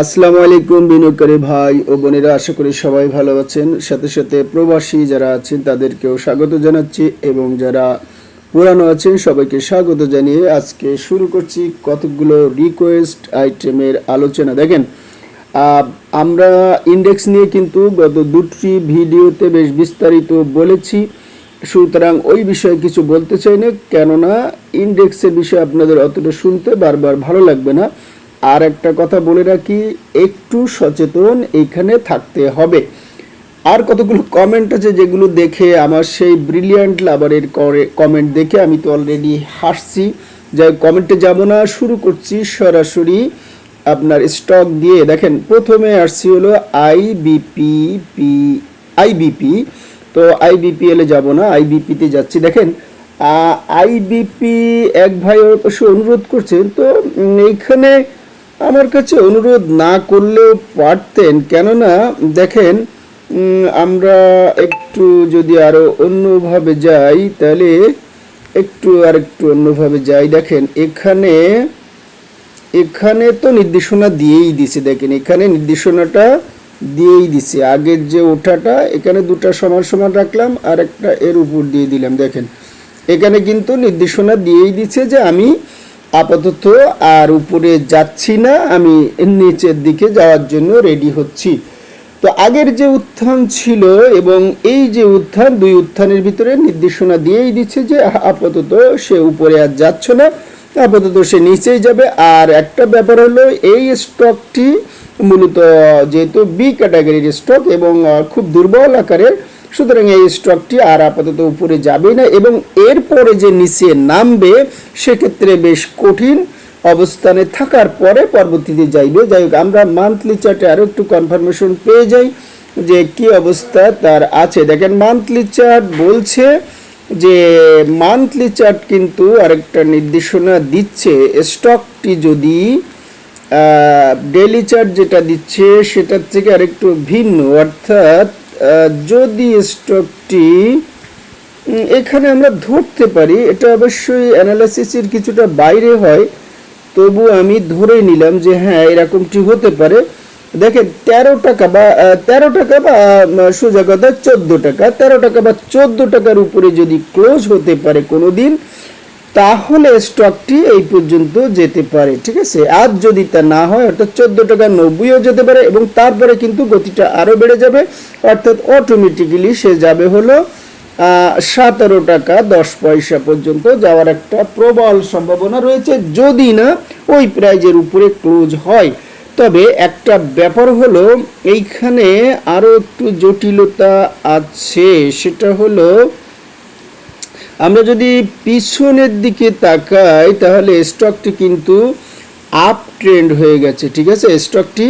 আসসালামু আলাইকুম বিনিয়োগকারী ভাই ও বোনেরা, আশা করি সবাই ভালো আছেন। সাথে সাথে প্রবাসী যারা আছেন, তাদেরকেও স্বাগত জানাচ্ছি এবং যারা পুরানো আছেন, সবাইকে স্বাগত জানিয়ে আজকে শুরু করছি কতগুলো রিকোয়েস্ট আইটেমের আলোচনা। দেখেন আমরা ইন্ডেক্স নিয়ে কিন্তু গত দুটি ভিডিওতে বেশ বিস্তারিত বলেছি। সুতরাং ওই বিষয়ে কিছু বলতে চাই না, কেননা ইন্ডেক্সের বিষয়ে আপনাদের অতটা শুনতে বারবার ভালো লাগবে না। আর একটা কথা বলে রাখি, একটু সচেতন এইখানে থাকতে হবে। আর কতগুলো কমেন্ট আছে যেগুলো দেখে আমার সেই ব্রিলিয়ান্ট লাভারের করে কমেন্ট দেখে আমি তো অলরেডি হাসছি। যাই কমেন্টে যাব না, শুরু করছি সরাসরি আপনার স্টক দিয়ে। দেখেন, প্রথমে আসছি হলো আইবিপি পি আইবিপি তো আইবিপিএল যাব না আইবিপিতে যাচ্ছি। দেখেন আইবিপি এক ভাই অবশ্য অনুরোধ করছেন, তো এইখানে আমার কাছে অনুরোধ না করলেও পারতেন। কেননা, দেখেন আমরা একটু যদি আরও অন্যভাবে যাই, তাহলে একটু আর একটু অন্যভাবে যাই। দেখেন, এখানে এখানে তো নির্দেশনা দিয়েই দিছে, দেখেন, এখানে নির্দেশনাটা দিয়েই দিছে। আগের যে ওঠাটা, এখানে দুটা সমান সমান রাখলাম, আর একটা এর উপর দিয়ে দিলাম। দেখেন, এখানে কিন্তু নির্দেশনা দিয়েই দিছে যে আমি আপাতত আর উপরে যাচ্ছি না, আমি নিচের দিকে যাওয়ার জন্য রেডি হচ্ছি। তো আগের যে উত্থান ছিল এবং এই যে উত্থান, দুই উত্থানের ভিতরে নির্দেশনা দিয়েই দিচ্ছে যে আপাতত সে উপরে আর যাচ্ছে না, আপাতত সে নিচেই যাবে। আর একটা ব্যাপার হলো, এই স্টকটি মূলত যেহেতু বি ক্যাটাগরির স্টক এবং খুব দুর্বল আকারের সুতরাং এই স্টকটি আর আপাতত উপরে যাবে না এবং এরপরে যে নিচে নামবে, সেক্ষেত্রে বেশ কঠিন অবস্থানে থাকার পরে পরবর্তীতে যাইবে। যাই হোক, আমরা মান্থলি চার্টে আরও একটু কনফার্মেশন পেয়ে যাই যে কি অবস্থা তার আছে। দেখেন মান্থলি চার্ট বলছে যে মান্থলি চার্ট কিন্তু আরেকটা নির্দেশনা দিচ্ছে। স্টকটি যদি ডেলি চার্ট যেটা দিচ্ছে, সেটার থেকে আরেকটু ভিন্ন। অর্থাৎ যদি স্টকটি এখানে আমরা ধরতে পারি, এটা অবশ্যই অ্যানালাইসিসের কিছুটা বাইরে হয়, তবু আমি ধরে নিলাম যে হ্যাঁ এরকমটি হতে পারে। দেখেন, তেরো টাকা বা তেরো টাকা বা সোজা কথা, চোদ্দ টাকা। তেরো টাকা বা চোদ্দ টাকার উপরে যদি ক্লোজ হতে পারে কোনো দিন তাহলে স্টকটি এই পর্যন্ত যেতে পারে, ঠিক আছে? আর যদি তা না হয়, অর্থাৎ চোদ্দ টাকা নব্বইও যেতে পারে এবং তারপরে কিন্তু গতিটা আরও বেড়ে যাবে, অর্থাৎ অটোমেটিক্যালি সে যাবে হলো সতেরো টাকা দশ পয়সা পর্যন্ত যাওয়ার একটা প্রবল সম্ভাবনা রয়েছে। যদি না, ওই প্রাইজের উপরে ক্লোজ হয়। তবে একটা ব্যাপার হলো, এইখানে আরও একটু জটিলতা আছে, সেটা হলো আমরা যদি পিছনের দিকে তাকাই, তাহলে স্টকটি কিন্তু আপ ট্রেন্ড হয়ে গেছে, ঠিক আছে? স্টকটি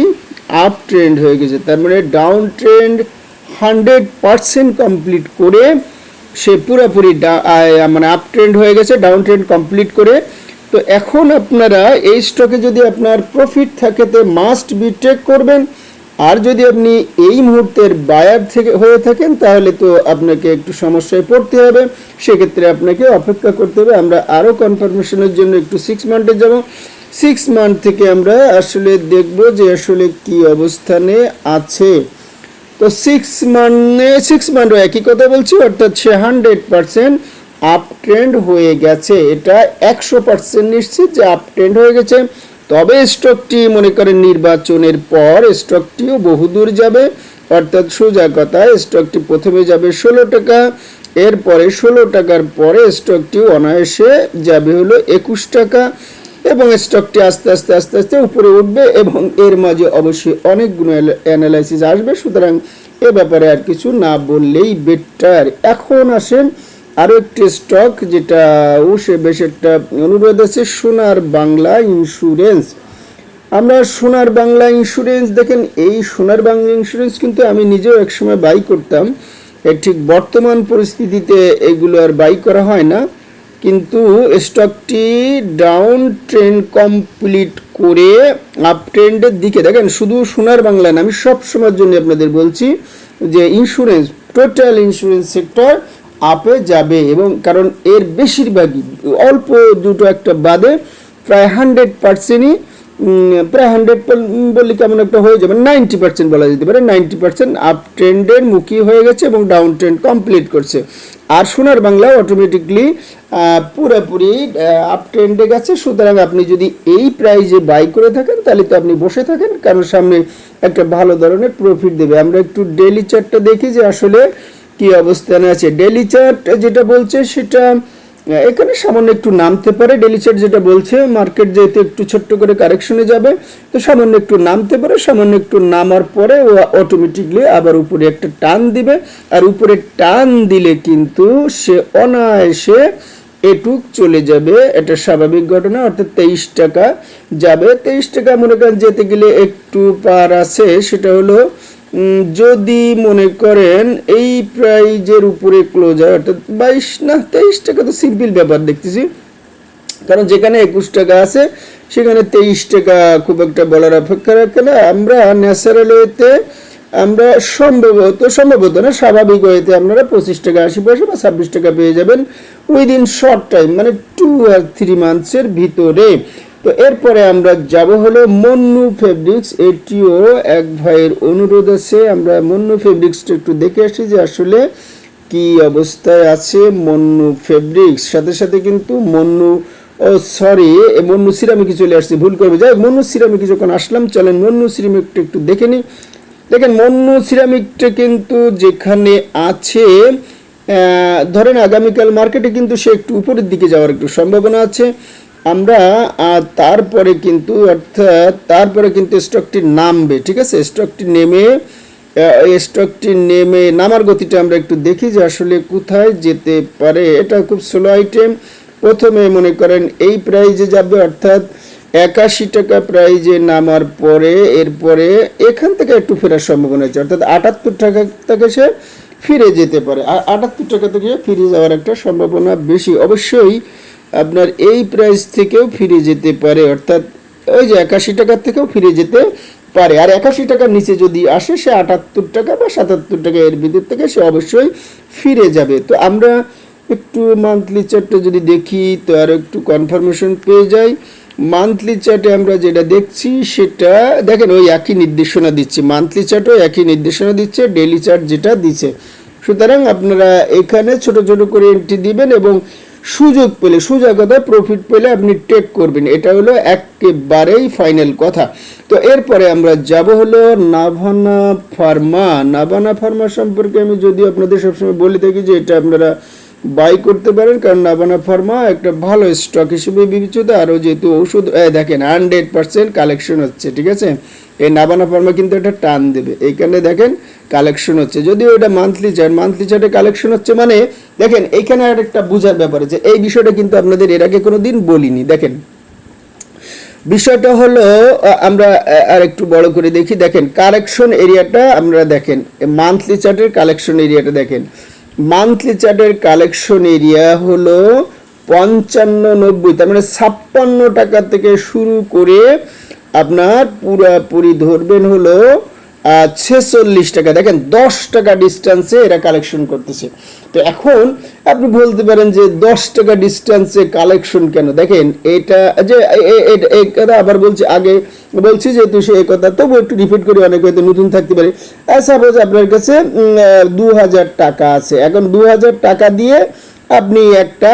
আপ ট্রেন্ড হয়ে গেছে। তার মানে down trend hundred percent complete করে সে পুরোপুরি মানে আপ ট্রেন্ড হয়ে গেছে ডাউন ট্রেন্ড কমপ্লিট করে। তো এখন আপনারা এই স্টকে যদি আপনার প্রফিট থাকে, তো মাস্ট বি টেক করবেন। আর যদি আপনি এই মুহূর্তের বায়ার থেকে হয়ে থাকেন, তাহলে তো আপনাকে একটু সমস্যায় পড়তে হবে। সেক্ষেত্রে আপনাকে অপেক্ষা করতে হবে। আমরা আরও কনফার্মেশনের জন্য একটু সিক্স মান্থে যাব। সিক্স মান্থ থেকে আমরা আসলে দেখব যে আসলে কি অবস্থানে আছে। তো সিক্স মানে সিক্স মান্থ একই কথা বলছি, অর্থাৎ সে হান্ড্রেড পার্সেন্ট আপ ট্রেন্ড হয়ে গেছে। এটা একশো পার্সেন্ট নিশ্চিত যে আপ ট্রেন্ড হয়ে গেছে। তবে স্টকটি মনে করেন নির্বাচনের পর স্টকটিও বহুদূর যাবে, অর্থাৎ সোজা কথা স্টকটি প্রথমে যাবে ষোলো টাকা, এরপরে ষোলো টাকার পরে স্টকটি অনায়াসে যাবে হলো একুশ টাকা এবং স্টকটি আস্তে আস্তে আস্তে আস্তে উপরে উঠবে এবং এর মাঝে অবশ্যই অনেকগুলো অ্যানালাইসিস আসবে। সুতরাং এ ব্যাপারে আর কিছু না বললেই বেটার এখন আসেন আরও একটি স্টক যেটা ও সে বেশ একটা অনুরোধ আছে, সোনার বাংলা ইন্স্যুরেন্স আমরা সোনার বাংলা ইন্স্যুরেন্স দেখেন এই সোনার বাংলা ইন্স্যুরেন্স কিন্তু আমি নিজেও একসময় বাই করতাম। এ ঠিক বর্তমান পরিস্থিতিতে এগুলো আর বাই করা হয় না। কিন্তু স্টকটি ডাউন ট্রেন্ড কমপ্লিট করে আপ ট্রেন্ডের দিকে। দেখেন শুধু সোনার বাংলা না, আমি সব সময়ের জন্য আপনাদের বলছি যে ইন্স্যুরেন্স টোটাল ইন্স্যুরেন্স সেক্টর আপে যাবে এবং কারণ এর বেশিরভাগই অল্প দুটো একটা বাদে প্রায় হান্ড্রেড পার্সেন্টই প্রায় হান্ড্রেড বললে কেমন একটা হয়ে যাবে নাইনটি পার্সেন্ট বলা যেতে পারে নাইনটি পার্সেন্ট আপ ট্রেন্ডের মুখী হয়ে গেছে এবং ডাউন ট্রেন্ড কমপ্লিট করছে। আর সোনার বাংলা অটোমেটিকলি পুরোপুরি আপ ট্রেন্ডে গেছে। সুতরাং আপনি যদি এই প্রাইজে বাই করে থাকেন, তাহলে তো আপনি বসে থাকেন, কারণ সামনে একটা ভালো ধরনের প্রফিট দেবে। আমরা একটু ডেলি চার্টটা দেখি যে আসলে কি অবস্থানে আছে? ডেলি চার্ট যেটা বলছে সেটা এখানে সামান্য একটু নামতে পারে। ডেলি চার্ট যেটা বলছে মার্কেট যেহেতু একটু ছোট্ট করে কারেকশনে যাবে, তো সামান্য একটু নামতে পারে, সামান্য একটু নামার পরে ও অটোমেটিকলি আবার উপরে একটা টান দিবে। আর উপরে টান দিলে কিন্তু সে অনায়াসে এটুক চলে যাবে। এটা স্বাভাবিক ঘটনা, অর্থাৎ তেইশ টাকা যাবে। তেইশ টাকা মনে করেন যেতে গেলে একটু পার আছে, সেটা হলো যদি মনে করেন এই প্রাইজের উপরে ক্লোজ হয়, অর্থাৎ বাইশ না, তেইশ টাকা তো সিম্পল ব্যাপার দেখতেছি। কারণ যেখানে একুশ টাকা আছে, সেখানে তেইশ টাকা খুব একটা বলার অপেক্ষা রাখে না। আমরা ন্যাচারাল ওয়েতে আমরা সম্ভবত সম্ভবত না, স্বাভাবিক ওয়েতে আপনারা পঁচিশ টাকা, আশি পয়সা বা ছাব্বিশ টাকা পেয়ে যাবেন উইদিন শর্ট টাইম মানে টু আর থ্রি মান্থসের ভিতরে। তো এরপরে আমরা যাব হলো মন্নু ফেব্রিক্স এটিও এক ভাইয়ের অনুরোধ আছে। আমরা মন্নু ফেব্রিক্সটা একটু দেখে আসি যে আসলে কি অবস্থায় আছে মন্নু ফেব্রিক্স সাথে সাথে কিন্তু মন্নু, ও সরি মন্নু সিরামিকে চলে আসছে, ভুল করবে। যাই মন্নু সিরামিকে যখন আসলাম, চলেন মন্নু সিরামিকটা একটু দেখে নিই। দেখেন, মন্নু সিরামিকটা কিন্তু যেখানে আছে ধরেন আগামীকাল মার্কেটে কিন্তু সে একটু উপরের দিকে যাওয়ার একটু সম্ভাবনা আছে। আমরা তারপরে কিন্তু, অর্থাৎ, তারপরে কিন্তু স্টকটি নামবে, ঠিক আছে? স্টকটি নেমে স্টকটি নেমে, নামার গতিটা আমরা একটু দেখি যে আসলে কোথায় যেতে পারে। এটা খুব স্লো আইটেম প্রথমে মনে করেন, এই প্রাইজে যাবে, অর্থাৎ, একাশি টাকা প্রাইজে নামার পরে, এরপরে এখান থেকে একটু ফেরার সম্ভাবনা আছে। অর্থাৎ, আটাত্তর টাকা থেকে সে ফিরে যেতে পারে। আর আটাত্তর টাকা থেকে ফিরে যাওয়ার একটা সম্ভাবনা বেশি। অবশ্যই আপনার এই প্রাইস থেকেও ফিরে যেতে পারে, অর্থাৎ ওই যে একাশি টাকার থেকেও ফিরে যেতে পারে। আর একাশি টাকার নিচে যদি আসে, সে আটাত্তর টাকা বা সাতাত্তর টাকা এর ভিতর থেকে সে অবশ্যই ফিরে যাবে। তো আমরা একটু মান্থলি চার্টটা যদি দেখি, তো আর একটু কনফার্মেশন পেয়ে যাই। মান্থলি চার্টে আমরা যেটা দেখছি, সেটা দেখেন, ওই একই নির্দেশনা দিচ্ছে। মান্থলি চার্টও একই নির্দেশনা দিচ্ছে ডেলি চার্ট যেটা দিচ্ছে সুতরাং আপনারা এখানে ছোট ছোট করে এন্ট্রি দিবেন এবং সুযোগ পেলে সুযোগতা প্রফিট পেলে আপনি টেক করবেন। এটা হলো একেবারেই ফাইনাল কথা। তো এরপরে আমরা যাব হলো নাভানা ফার্মা নাভানা ফার্মা সম্পর্কে আমি যদি আপনাদের সবসময় বলে থাকি যে এটা আপনারা বাই করতে পারেন, কারণ নাভানা ফার্মা একটা ভালো স্টক হিসেবে বিবেচিত, আরও যেহেতু ওষুধ দেখেন হান্ড্রেড পার্সেন্ট কালেকশন হচ্ছে, ঠিক আছে? এই নাভানা ফার্মা কিন্তু এটা টান দেবে এইখানে দেখেন কালেকশন হচ্ছে। যদিও এটা মান্থলি চার্ট মান্থলি চার্টে কালেকশন হচ্ছে মানে দেখেন, এইখানে আর একটা বোঝার ব্যাপার আছে, এই বিষয়টা কিন্তু আপনাদের এর আগে কোনো দিন বলিনি, দেখেন। বিষয়টা হলো আমরা আর একটু বড় করে দেখি, দেখেন কালেকশন এরিয়াটা আমরা দেখেন মান্থলি চার্টের কালেকশন এরিয়াটা দেখেন। মান্থলি চার্টের কালেকশন এরিয়া হলো পঞ্চান্ন নব্বই তার মানে ছাপ্পান্ন টাকা থেকে শুরু করে আপনার পুরাপুরি ধরবেন হলো ছেচল্লিশ টাকা। দেখেন, দশ টাকা ডিস্টেন্সে এরা কালেকশন করতেছে। তো এখন আপনি বলতে পারেন যে দশ টাকা ডিস্টেন্সে কালেকশন কেন? দেখেন, এটা যে এই কথা আবার বলছি, আগে বলছি যেহেতু সে এই কথা তবু একটু রিপিট করি, অনেক হয়তো নতুন থাকতে পারে। সাপোজ আপনার কাছে দু হাজার টাকা আছে। এখন দু হাজার টাকা দিয়ে আপনি একটা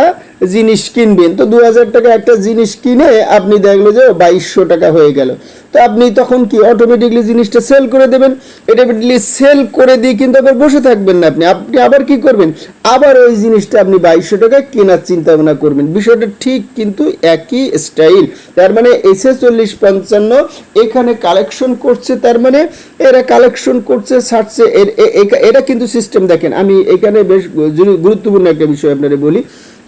জিনিস কিনবেন। তো দু হাজার টাকা একটা জিনিস কিনে আপনি দেখল যে বাইশশো টাকা হয়ে গেল। তো আপনি তখন কি অটোমেটিকলি জিনিসটা সেল করে দেবেন? অটোমেটিকলি সেল করে দিয়ে কিন্তু আবার বসে থাকবেন না আপনি। আপনি আবার কি করবেন? আবার ওই জিনিসটা আপনি বাইশশো টাকায় কেনার চিন্তা ভাবনা করবেন। বিষয়টা ঠিক কিন্তু একই স্টাইল তার মানে এসে চল্লিশ পঞ্চান্ন, এখানে কালেকশন করছে, তার মানে এরা কালেকশন করছে, ছাড়ছে, এর এটা কিন্তু সিস্টেম দেখেন। আমি এখানে বেশ গুরুত্বপূর্ণ একটা বিষয় আপনাদের বলি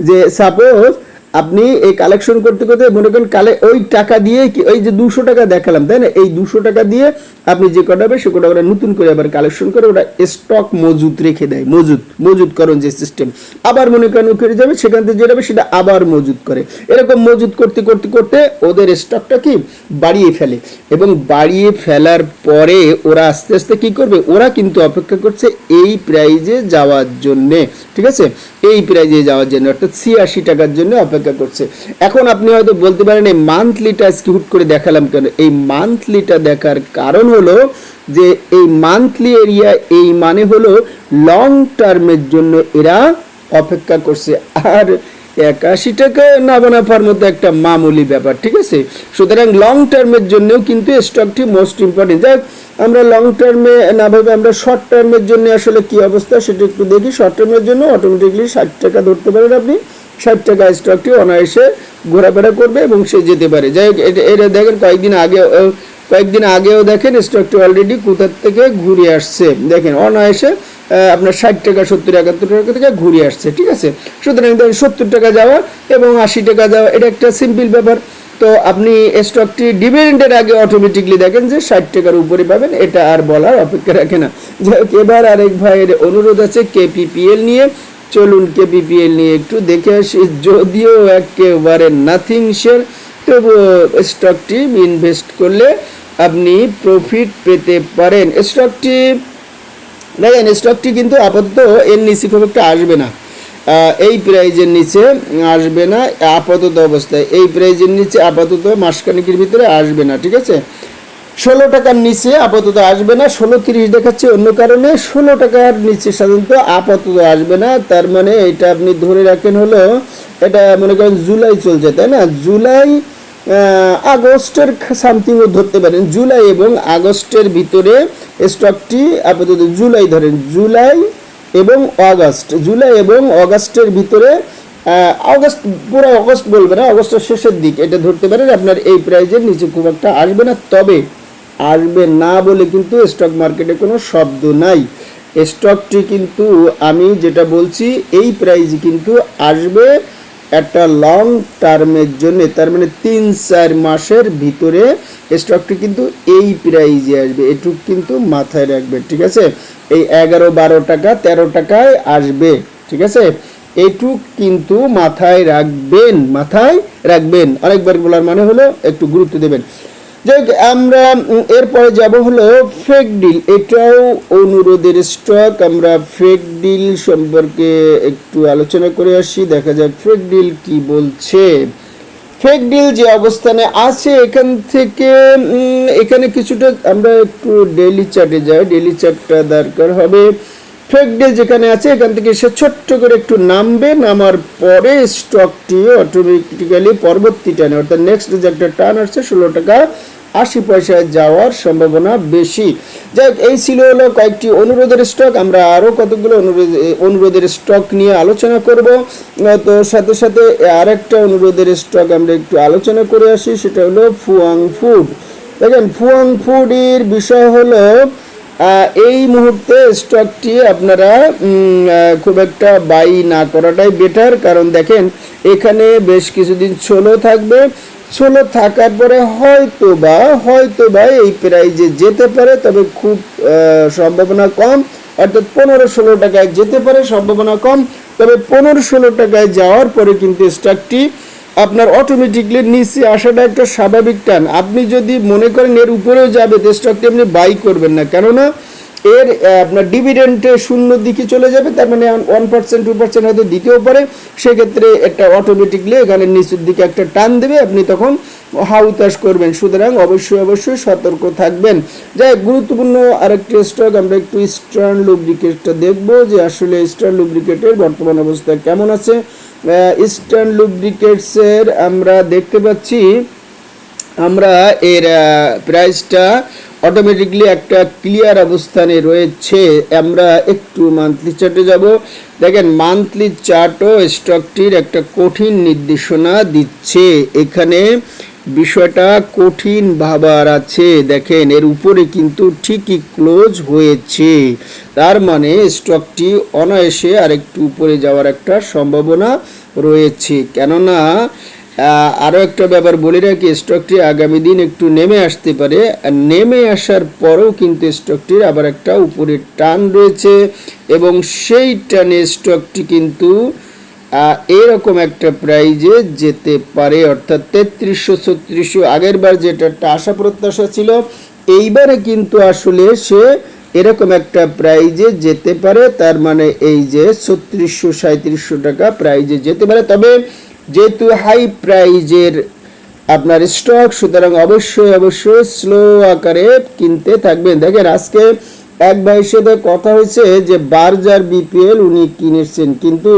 যে সাপোজ আপনি এই কালেকশন করতে করতে মনে করেন কালে ওই টাকা দিয়ে ওই যে দুশো টাকা দেখালাম, তাই না? এই দুশো টাকা দিয়ে আপনি যে কটা হবে সে কটা ওরা নতুন করে আবার কালেকশন করে ওরা স্টক মজুত রেখে দেয়, মজুত মজুতকরণ যে সিস্টেম আবার মনে করেন করে যাবে, সেখান থেকে যেটা হবে সেটা আবার মজুত করে। এরকম মজুত করতে করতে করতে ওদের স্টকটা কি বাড়িয়ে ফেলে। এবং বাড়িয়ে ফেলার পরে ওরা আস্তে আস্তে কি করবে? ওরা কিন্তু অপেক্ষা করছে এই প্রাইজে যাওয়ার জন্যে, ঠিক আছে? এই প্রাইজে যাওয়ার জন্য, অর্থাৎ ছিয়াশি টাকার জন্য অপেক্ষা করছে। এখন আপনি হয়তো বলতে পারেন, এই মান্থলিটা আজকে হুট করে দেখালাম কেন? এই মান্থলিটা দেখার কারণ হলো যে এই মান্থলি এরিয়া এই মানে হলো লং টার্মের জন্য এরা অপেক্ষা করছে। আর একাশি টাকা না বানাফার মতো একটা মামুলি ব্যাপার, ঠিক আছে? সুতরাং লং টার্মের জন্যও কিন্তু স্টকটি মোস্ট ইম্পর্টেন্ট যাই আমরা লং টার্মে না ভেবে আমরা শর্ট টার্মের জন্য আসলে কি অবস্থা সেটা একটু দেখি। শর্ট টার্মের জন্য অটোমেটিকলি ষাট টাকা ধরতে পারেন আপনি। ষাট টাকা স্টকটি অনায়াসে ঘোরাফেরা করবে এবং সে যেতে পারে। যাই হোক, এটা- এটা দেখেন, কয়েকদিন আগে কয়েকদিন আগেও দেখেন স্টকটি অলরেডি কোথার থেকে ঘুরে আসছে। দেখেন অনায়াসে আপনার ষাট টাকা সত্তর একাত্তর টাকা থেকে ঘুরে আসছে ঠিক আছে? সুতরাং সত্তর টাকা যাওয়া এবং আশি টাকা যাওয়া এটা একটা সিম্পল ব্যাপার। তো আপনি স্টকটি ডিভিডেন্ডের আগে অটোমেটিকলি দেখেন যে ষাট টাকার উপরে পাবেন এটা আর বলার অপেক্ষা রাখে না। যাই হোক, এবার আরেক ভাইয়ের অনুরোধ আছে কেপিপিএল নিয়ে। চলুন কেপিপিএল নিয়ে একটু দেখে আসি যদিও একেবারে নাথিং শেয়ার তবু স্টকটি ইনভেস্ট করলে আপনি প্রফিট পেতে পারেন। স্টকটি দেখেন স্টকটি কিন্তু আপাতত এর নিচে খুব একটা আসবে না। এই প্রাইজের নিচে আসবে না, আপাতত অবস্থায়। এই প্রাইজের নিচে আপাতত মাসখানিকের ভিতরে আসবে না, ঠিক আছে? ষোলো টাকার নিচে আপাতত আসবে না, ষোলো তিরিশ দেখাচ্ছে অন্য কারণে ষোলো টাকার নিচে সাধারণত আপাতত আসবে না। তার মানে এটা আপনি ধরে রাখেন হলো, এটা মনে করেন জুলাই চলছে, তাই না? জুলাই আগস্টের সামথিংও ধরতে পারেন। জুলাই এবং আগস্টের ভিতরে স্টকটি আপাতত জুলাই ধরেন, জুলাই এবং অগস্ট জুলাই এবং অগস্টের ভিতরে অগস্ট পুরো অগস্ট বলবে না অগস্টের শেষের দিক। এটা ধরতে পারেন, আপনার এই প্রাইজের নিচে খুব একটা আসবে না। তবে আসবে না বলে কিন্তু স্টক মার্কেটে কোনো শব্দ নাই। স্টকটি কিন্তু আমি যেটা বলছি, এই প্রাইজ কিন্তু আসবে। একটা লং টার্মের জন্য, তার মানে তিন, চার মাসের ভিতরে স্টকটি কিন্তু এই প্রাইজে আসবে। এটুক কিন্তু মাথায় রাখবে, ঠিক আছে? এই এগারো, বারো টাকা, তেরো টাকায় আসবে, ঠিক আছে? এইটুক কিন্তু মাথায় রাখবেন মাথায় রাখবেন। আরেকবার বলার মানে হলো একটু গুরুত্ব দেবেন। যাই আমরা এরপরে যাব হলো ফেক ডিল এটাও অনুরোধের স্টক আমরা ফেক ডিল সম্পর্কে একটু আলোচনা করে আসি, দেখা যাক ফেক ডিল কি বলছে। ফেক ডিল যে অবস্থানে আছে, এখান থেকে এখানে কিছুটা, আমরা একটু ডেইলি চার্টে যাই। ডেইলি চার্টটা দরকার হবে। ডিল যেখানে আছে, এখান থেকে সে ছোট্ট করে একটু নামবে, নামার পরে স্টকটি অটোমেটিক্যালি পরবর্তী টানে, অর্থাৎ নেক্সট যে একটা টান আসছে, ষোলো টাকা আশি পয়সায় যাওয়ার সম্ভাবনা বেশি। যাই এই ছিল হলো কয়েকটি অনুরোধের স্টক আমরা আরও কতগুলো অনুরোধ অনুরোধের স্টক নিয়ে আলোচনা করব। তো সাথে সাথে আরেকটা অনুরোধের স্টক আমরা একটু আলোচনা করে আসি, সেটা হলো ফুয়াং ফুড। দেখেন, ফুয়াং ফুডের বিষয় হলো এই মুহূর্তে স্টকটি আপনারা খুব একটা বাই না করাটাই বেটার কারণ দেখেন, এখানে বেশ কিছুদিন ছোলো থাকবে। ছোলো থাকার পরে হয়তো বা হয়তো বা এই প্রাইজে যেতে পারে, তবে খুব সম্ভাবনা কম। অর্থাৎ পনেরো ষোলো টাকায় যেতে পারে, সম্ভাবনা কম। তবে পনেরো ষোলো টাকায় যাওয়ার পরে কিন্তু স্টকটি আপনার অটোমেটিকলি নিচে আসাটা একটা স্বাভাবিক টান। আপনি যদি মনে করেন এর উপরেও যাবে, তো স্টকটি আপনি বাই করবেন না। কেননা এর আপনার ডিভিডেন্টে শূন্য দিকে চলে যাবে, তার মানে ওয়ান পার্সেন্ট টু পার্সেন্ট হয়তো দিতেও পারে। সেক্ষেত্রে একটা অটোমেটিকলি এখানে নিচের দিকে একটা টান দেবে, আপনি তখন হাউতাস করবেন। সুতরাং অবশ্যই অবশ্যই সতর্ক থাকবেন। যাই গুরুত্বপূর্ণ আরেকটি স্টক আমরা একটু ইস্টার্ন লুব্রিকেটটা দেখব যে আসলে ইস্টার্ন লুব্রিকেটের বর্তমান অবস্থা কেমন আছে। ইস্টার্ন লুব্রিকেটসের আমরা দেখতে পাচ্ছি, আমরা এর প্রাইসটা অটোমেটিকলি একটা ক্লিয়ার অবস্থানে রয়েছে। আমরা একটু মান্থলি চার্টে যাব। দেখেন মান্থলি চার্টও স্টকটির একটা কঠিন নির্দেশনা দিচ্ছে। এখানে বিষয়টা কঠিন ভাবার আছে। দেখেন এর উপরে কিন্তু ঠিকই ক্লোজ হয়েছে। তার মানে স্টকটি অনায়াসে আরেকটু উপরে যাওয়ার একটা সম্ভাবনা রয়েছে। কেননা আহ, আরও একটা ব্যাপার বলে রাখি স্টকটি আগামী দিন একটু নেমে আসতে পারে। নেমে আসার পরেও কিন্তু স্টকটির আবার একটা উপরে টান রয়েছে এবং সেই টানে স্টকটি কিন্তু এরকম একটা প্রাইজে যেতে পারে, অর্থাৎ তেত্রিশশো, ছত্রিশশো আগের বার যেটা একটা আশা প্রত্যাশা ছিল, এইবারে কিন্তু আসলে সে এরকম একটা প্রাইজে যেতে পারে, তার মানে এই যে ছত্রিশশো সাঁত্রিশশো টাকা প্রাইজে যেতে পারে। তবে যেহেতু হাই প্রাইজের আপনার স্টক সুতরাং অবশ্যই অবশ্যই স্লো আকারে কিনতে থাকবেন। দেখেন, আজকে এক ভাইয়ের সাথে কথা হয়েছে যে বার্জার বিপিএল উনি কিনেছেন, কিন্তু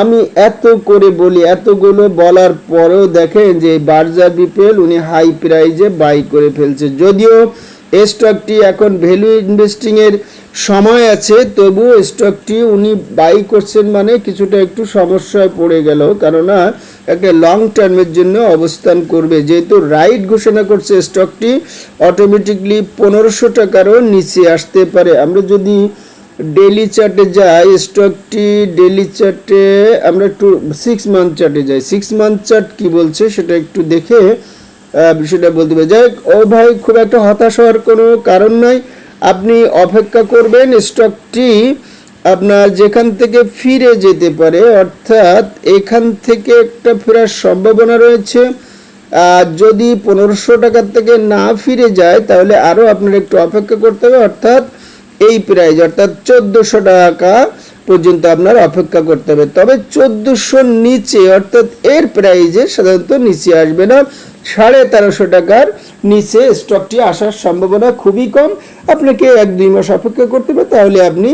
আমি এত করে বলি, এতগুলো বলার পরেও দেখেন যে বার্জার বিপিএল উনি হাই প্রাইজে বাই করে ফেলছে। যদিও স্টকটি এখন ভ্যালু ইনভেস্টিং এর সময় আছে, তবুও স্টকটি উনি বাই করছেন মানে কিছুটা একটু সমস্যায় পড়ে গেল। কেননা একটা লং টার্মের জন্য অবস্থান করবে। যেহেতু রাইট ঘোষণা করছে স্টকটি অটোমেটিকলি পনেরোশো টাকারও নিচে আসতে পারে। আমরা যদি ডেলি চার্টে যাই স্টকটি ডেলি চার্টে আমরা একটু সিক্স মান্থ চার্টে যাই। সিক্স মান্থ চার্ট কি বলছে সেটা একটু দেখে বিষয়টা বলতে হবে যাই ও ভাই খুব একটা হতাশ হওয়ার কোনো কারণ নাই। আপনি অপেক্ষা করবেন স্টকটি আপনার যেখান থেকে ফিরে যেতে পারে, অর্থাৎ এখান থেকে একটা ফেরার সম্ভাবনা রয়েছে। আর যদি পনেরোশো টাকার থেকে না ফিরে যায়, তাহলে আরও আপনার একটু অপেক্ষা করতে হবে। অর্থাৎ এই প্রাইজ অর্থাৎ চোদ্দোশো টাকা পর্যন্ত আপনার অপেক্ষা করতে হবে। তবে চোদ্দোশোর নিচে অর্থাৎ এর প্রাইজে সাধারণত নিচে আসবে না। সাড়ে তেরোশো টাকার নিচে স্টকটি আসার সম্ভাবনা খুবই কম। আপনাকে এক দুই মাস অপেক্ষা করতে হবে, তাহলে আপনি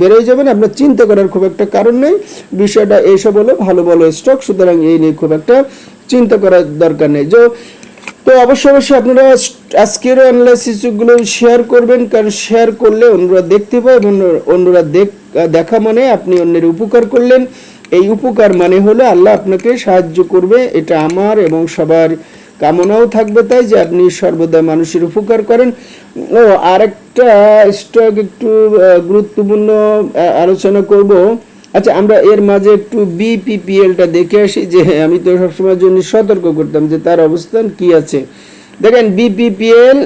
বেরোয় যাবেন। আপনার চিন্তা করার খুব একটা কারণ নেই। বিষয়টা এইসব হলো ভালো ভালো স্টক সুতরাং এই নিয়ে খুব একটা চিন্তা করার দরকার নেই। যে তো অবশ্যই অবশ্যই আপনারা আজকের অ্যানালাইসিসগুলো শেয়ার করবেন, কারণ শেয়ার করলে অন্যরা দেখতে পায় এবং অন্যরা দেখ, দেখা মানে আপনি অন্যের উপকার করলেন। এই উপকার মানে হলো আল্লাহ আপনাকে সাহায্য করবে, এটা আমার এবং সবার কামনাও থাকবে তাই যে আপনি সর্বদা মানুষের উপকার করেন। ও, আরেকটা স্টক একটু গুরুত্বপূর্ণ আলোচনা করব। আচ্ছা আমরা এর মাঝে একটু বিপিপিএলটা দেখে আসি, যে আমি তো সবসময় জন্য সতর্ক করতাম যে তার অবস্থান কি আছে। দেখেন বিপিপিএল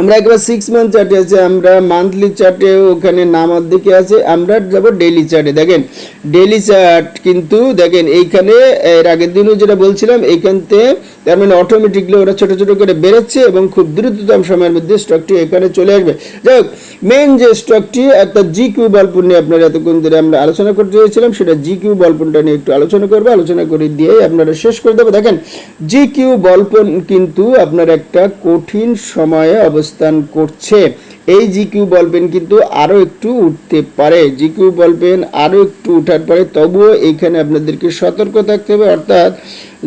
আমরা একবার সিক্স মান্থ চার্টে আছে, আমরা মান্থলি চার্টে ওখানে নামার দিকে আছে, আমরা যাব ডেইলি চার্টে দেখেন ডেইলি চার্ট কিন্তু, দেখেন, এইখানে, এর আগের দিনও যেটা বলছিলাম এইখানতে তার মানে অটোমেটিকলি ওরা ছোটো ছোটো করে বেড়েছে এবং খুব দ্রুততম সময়ের মধ্যে স্টকটি এখানে চলে আসবে। যাই হোক মেন যে স্টকটি একটা জি কিউ বলপুন নিয়ে আপনারা এতক্ষণ ধরে আমরা আলোচনা করতে চেয়েছিলাম, সেটা জি কিউ বলপুনটা নিয়ে একটু আলোচনা করব। আলোচনা করে দিয়ে আপনারা শেষ করে দেবো। দেখেন জি কিউ বলপন কিন্তু আপনার একটা কঠিন সময়ে অবস্থান করছে। এই জিকিউ বলবেন কিন্তু আরও একটু উঠতে পারে। জিকিউ বলবেন আরও একটু উঠার পরে। তবুও এখানে আপনাদেরকে সতর্ক থাকতে হবে। অর্থাৎ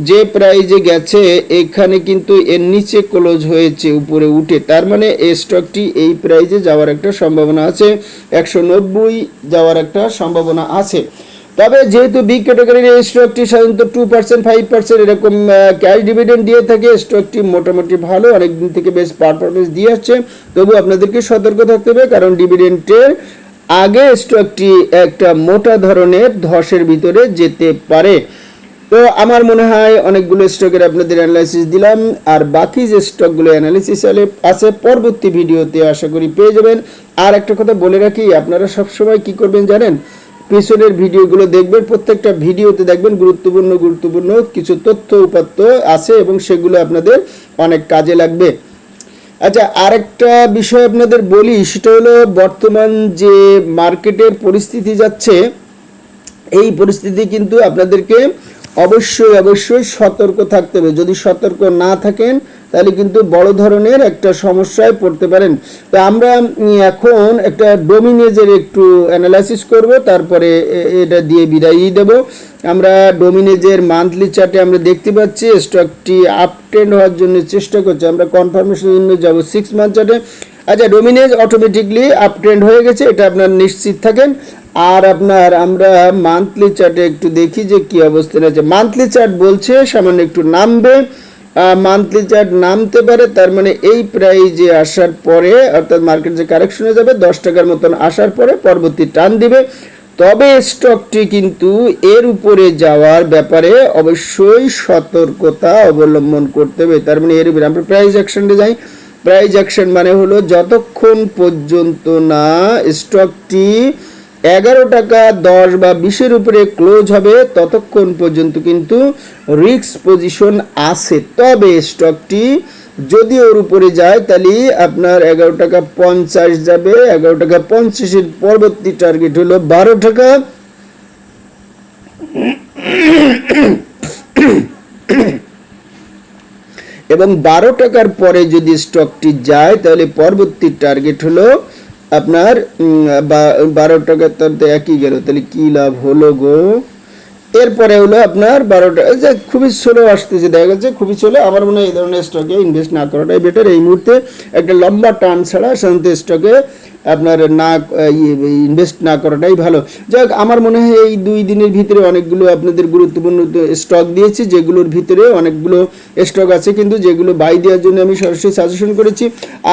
যে প্রাইজে গেছে, এখানে কিন্তু এর নিচে ক্লোজ হয়েছে, উপরে উঠে। তার মানে এই স্টকটি এই প্রাইজে যাওয়ার একটা সম্ভাবনা আছে। একশো নব্বই যাওয়ার একটা সম্ভাবনা আছে। তবে যেহেতু বি ক্যাটাগরির এই স্টকটি সাধারণত টু পার্সেন্ট ফাইভ পার্সেন্ট এরকম ক্যাশ ডিভিডেন্ড দিয়ে থাকে স্টকটি মোটামুটি ভালো, অনেকদিন থেকে বেশ পারফরমেন্স দিয়ে আসছে। তবু আপনাদেরকে সতর্ক থাকতে হবে, কারণ ডিভিডেন্টের আগে স্টকটি একটা মোটা ধরনের ধসের ভিতরে যেতে পারে। তো আমার মনে হয় অনেকগুলো স্টকের আপনাদের অ্যানালাইসিস দিলাম, আর বাকি যে স্টকগুলো অ্যানালিসিস আছে, পরবর্তী ভিডিওতে আশা করি পেয়ে যাবেন। আর একটা কথা বলে রাখি, আপনারা সবসময় কি করবেন জানেন? পিছনের ভিডিওগুলো দেখবেন, প্রত্যেকটা ভিডিওতে দেখবেন গুরুত্বপূর্ণ গুরুত্বপূর্ণ কিছু তথ্য, উপাত্ত আছে এবং সেগুলো আপনাদের অনেক কাজে লাগবে। আচ্ছা আরেকটা বিষয় আপনাদের বলি, সেটা হলো বর্তমান যে মার্কেটের পরিস্থিতি যাচ্ছে, এই পরিস্থিতি কিন্তু আপনাদেরকে অবশ্যই অবশ্যই সতর্ক থাকতে হবে। যদি সতর্ক না থাকেন, তাহলে কিন্তু বড় ধরনের একটা সমস্যায় পড়তে পারেন। তো আমরা এখন একটা ডোমিনেজের একটু অ্যানালাইসিস করব, তারপরে এটা দিয়ে বিদায়ই দেব। আমরা ডোমিনেজের মান্থলি চার্টে আমরা দেখতে পাচ্ছি স্টকটি আপ ট্রেন্ড হওয়ার জন্য চেষ্টা করছে। আমরা কনফার্মেশনের জন্য যাব সিক্স মান্থ চার্টে আচ্ছা ডোমিনেজ অটোমেটিকলি আপ ট্রেন্ড হয়ে গেছে, এটা আপনার নিশ্চিত থাকেন। আর আপনার আমরা মান্থলি চার্টে একটু দেখি যে কি অবস্থান আছে মান্থলি চার্ট বলছে সামান্য একটু নামবে। মান্থলি চার্ট নামতে পারে, তার মানে এই প্রাইজে আসার পরে, অর্থাৎ মার্কেট যে কারেকশনে যাবে, দশ টাকার মতন আসার পরে পরবর্তী টান দিবে। তবে স্টকটি কিন্তু এর উপরে যাওয়ার ব্যাপারে অবশ্যই সতর্কতা অবলম্বন করতে হবে। তার মানে এর উপরে আমরা প্রাইস অ্যাকশনে যাই। প্রাইজ অ্যাকশন মানে হলো যতক্ষণ পর্যন্ত না স্টকটি এগারো টাকা দশ বা বিশের উপরে ক্লোজ হবে, ততক্ষণ পর্যন্ত কিন্তু রিক্স পজিশন আছে। তবে স্টকটি যদি ওর উপরে যায়, তাহলে আপনার এগারো টাকা পঞ্চাশ যাবে। এগারো টাকা পঞ্চাশের পরবর্তী টার্গেট হলো বারো টাকা। এবং বারো টাকার পরে যদি স্টকটি যায়, তাহলে পরবর্তী টার্গেট হলো আপনার বারো টাকার তো একই গেল, তাহলে কি লাভ হলো গো? এরপরে হলো আপনার বারোটা যে খুবই স্লো আসতেছে, দেখা যাচ্ছে খুবই স্লো আমার মনে হয় এই ধরনের স্টকে ইনভেস্ট না করাটাই বেটার এই মুহূর্তে একটা লম্বা টান ছাড়া সাধারণত স্টকে আপনার না ইনভেস্ট না করাটাই ভালো। যাই হোক, আমার মনে হয় এই দুই দিনের ভিতরে অনেকগুলো আপনাদের গুরুত্বপূর্ণ স্টক দিয়েছি যেগুলোর ভিতরে অনেকগুলো স্টক আছে কিন্তু যেগুলো বাই দেওয়ার জন্য আমি সরাসরি সাজেশন করেছি।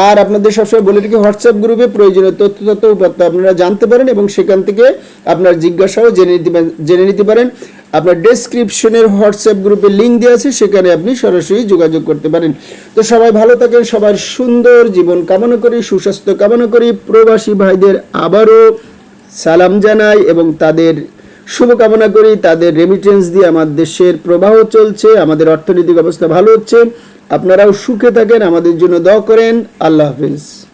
আর আপনাদের সবসময় বলে রাখি হোয়াটসঅ্যাপ গ্রুপে প্রয়োজনীয় তথ্য তথ্য উপাত্ত আপনারা জানতে পারেন এবং সেখান থেকে আপনার জিজ্ঞাসাও জেনে নিতে জেনে নিতে পারেন। আপনার ডেসক্রিপশনের হোয়াটসঅ্যাপ গ্রুপে লিঙ্ক দেওয়া আছে, সেখানে আপনি সরাসরি যোগাযোগ করতে পারেন। তো সবাই ভালো থাকেন, সবার সুন্দর জীবন কামনা করি, সুস্বাস্থ্য কামনা করি, প্রবাসী ভাইদের আবারও সালাম জানাই এবং তাদের শুভকামনা করি, তাদের রেমিটেন্স দিয়ে আমার দেশের প্রবাহ চলছে, আমাদের অর্থনৈতিক অবস্থা ভালো হচ্ছে। আপনারাও সুখে থাকেন, আমাদের জন্য দোয়া করেন, আল্লাহ হাফিজ।